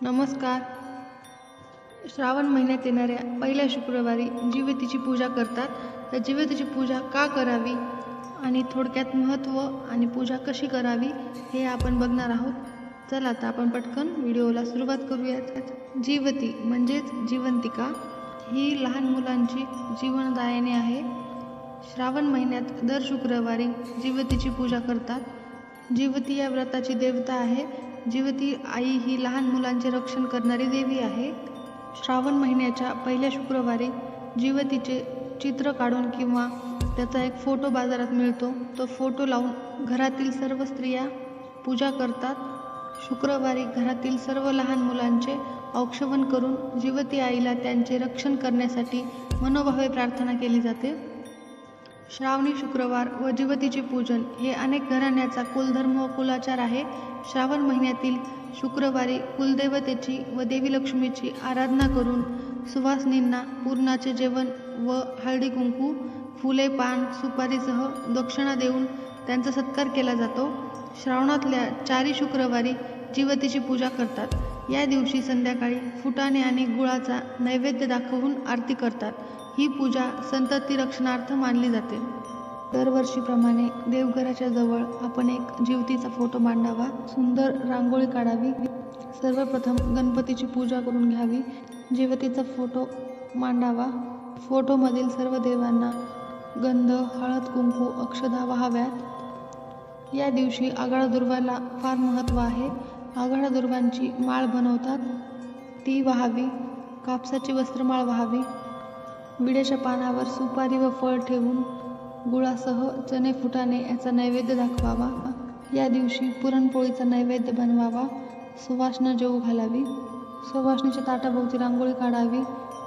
नमस्कार. श्रावण महिन्यात येणाऱ्या पहिल्या शुक्रवारी जिवेतीची पूजा करतात. तर जीवेतीची पूजा का करावी आणि थोडक्यात महत्त्व आणि पूजा कशी करावी हे आपण बघणार आहोत. चला आता आपण पटकन व्हिडिओला सुरुवात करूयात. जीवती म्हणजेच जिवंतिका ही लहान मुलांची जीवनदायिनी आहे. श्रावण महिन्यात दर शुक्रवारी जीवतीची पूजा करतात. जीवती या व्रताची देवता आहे. जीवती आई ही लहान मुलांचे रक्षण करणारी देवी आहे. श्रावण महिन्याच्या पहिल्या शुक्रवारी जीवतीचे चित्र काढून किंवा त्याचा एक फोटो बाजारात मिळतो. तो फोटो लावून घरातील सर्व स्त्रिया पूजा करतात. शुक्रवारी घरातील सर्व लहान मुलांचे औक्षवण करून जीवती आईला त्यांचे रक्षण करण्यासाठी मनोभावे प्रार्थना केली जाते. श्रावणी शुक्रवार व जीवतीचे पूजन हे अनेक घराण्याचा कुलधर्म व कुलाचार आहे. श्रावण महिन्यातील शुक्रवारी कुलदेवतेची व देवी लक्ष्मीची आराधना करून सुवासनींना पूर्णाचे जेवण व हळदी कुंकू फुले पान सुपारीसह दक्षिणा देऊन त्यांचा सत्कार केला जातो. श्रावणातल्या चारी शुक्रवारी जीवतीची पूजा करतात. या दिवशी संध्याकाळी फुटाणे आणि गुळाचा नैवेद्य दाखवून आरती करतात. ही पूजा संतती रक्षणार्थ मानली जाते. दरवर्षीप्रमाणे देवघराच्या जवळ आपण एक जीवतीचा फोटो मांडावा. सुंदर रांगोळी काढावी. सर्वप्रथम गणपतीची पूजा करून घ्यावी. जीवतीचा फोटो मांडावा. फोटोमधील सर्व देवांना गंध हळद कुंकू अक्षदा वाहाव्यात या दिवशी आघाडा दुर्वाला फार महत्त्व आहे. आघाडा दुर्वांची माळ बनवतात. ती व्हावी. कापसाची वस्त्रमाळ व्हावी. विड्याच्या पानावर सुपारी व फळ ठेवून गुळासह चणे फुटाणे याचा नैवेद्य दाखवावा. या दिवशी पुरणपोळीचा नैवेद्य बनवावा. सुवासनं जेवू घालावी. सुवासनेच्या ताटाभोवती रांगोळी काढावी.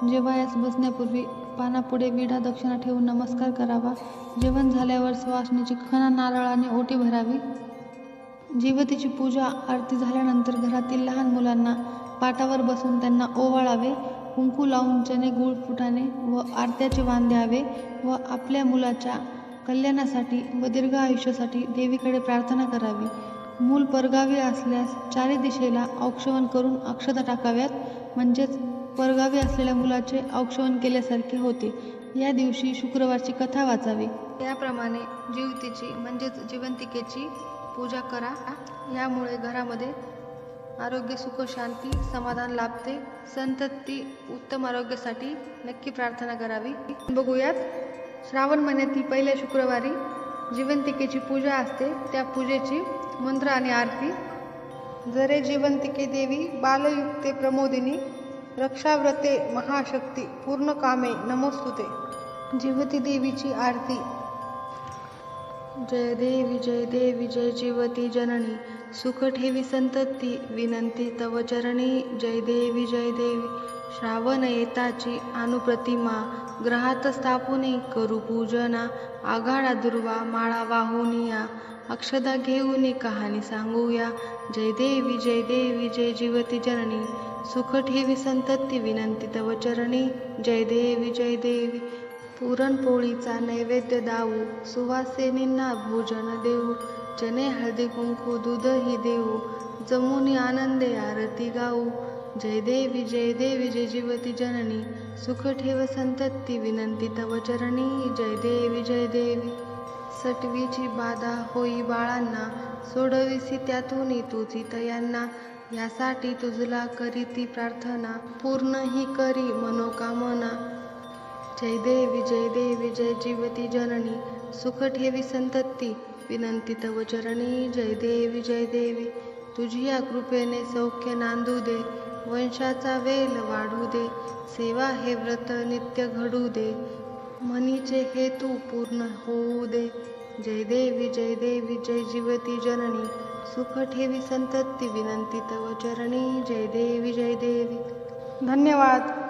जेवायास बसण्यापूर्वी पानापुढे विडा दक्षिणा ठेवून नमस्कार करावा. जेवण झाल्यावर सुवासनेची खणा नारळाने ओटी भरावी. जीवतीची पूजा आरती झाल्यानंतर घरातील लहान मुलांना पाटावर बसून त्यांना ओवाळावे. कुंकू लावून चणे गूळ फुटाणे व आरत्याचे वाण द्यावे व आपल्या मुलाच्या कल्याणासाठी व दीर्घ आयुष्यासाठी देवीकडे प्रार्थना करावी. मूल परगावी असल्यास चारी दिशेला औक्षवण करून अक्षता टाकाव्यात म्हणजेच परगावी असलेल्या मुलाचे औक्षवण केल्यासारखे होते. या दिवशी शुक्रवारची कथा वाचावी. याप्रमाणे जीवतीची म्हणजेच जिवंतिकेची पूजा करा. यामुळे घरामध्ये आरोग्य सुख शांती समाधान लाभते. संतती उत्तम आरोग्यासाठी नक्की प्रार्थना करावी. बघूयात. श्रावण महिन्यातील पहिल्या शुक्रवारी जिवंतिकेची पूजा असते. त्या पूजेची मंत्र आणि आरती. जरे जिवंतिके देवी बालयुक्ते प्रमोदिनी रक्षाव्रते महाशक्ती पूर्ण कामे नमोस्तुते. जीवती देवीची आरती. जय देवी जय देवी जय जीवती जननी. सुख ठेवी संतती विनंती तव चरणी जय देवी जय देवी. श्रावण येताची अनुप्रतिमा ग्रहात स्थापुनी करू पूजना आघाडा दुर्वा माळा वाहुनिया अक्षदा घेऊन कहाणी सांगूया. जय देवी जय देवी जय जीवती जननी. सुख ठेवी संतती विनंती तव चरणी जय देवी जय देवी. पुरणपोळीचा नैवेद्य दाऊ सुवासिनींना भोजन देऊ. जने हळदी कुंकू दूधही देऊ जमुनी आनंदे आरती गाऊ. जय देवी जय देवी जय जीवती जननी सुख ठेव संतती विनंती तव चरणी. जय देवी जय देवी. सटवीची बाधा होई बाळांना सोडविसी त्यातून तुझी तयांना. यासाठी तुझला करी ती प्रार्थना पूर्ण ही करी मनोकामना. जय देवी जय देवी जय जीवती जननी सुख ठेवी संतती. विनंती तव चरणी जय देवी जय देवी तुझी या कृपेने सौख्य नांदू दे वंशाचा वेल वाढू दे सेवा हे व्रत नित्य घडू दे मनीचे हेतू पूर्ण होऊ दे. जय देवी जय देवी जय जीवती जननी सुख ठेवी संतती विनंती तव चरणी जय देवी जय देवी. धन्यवाद.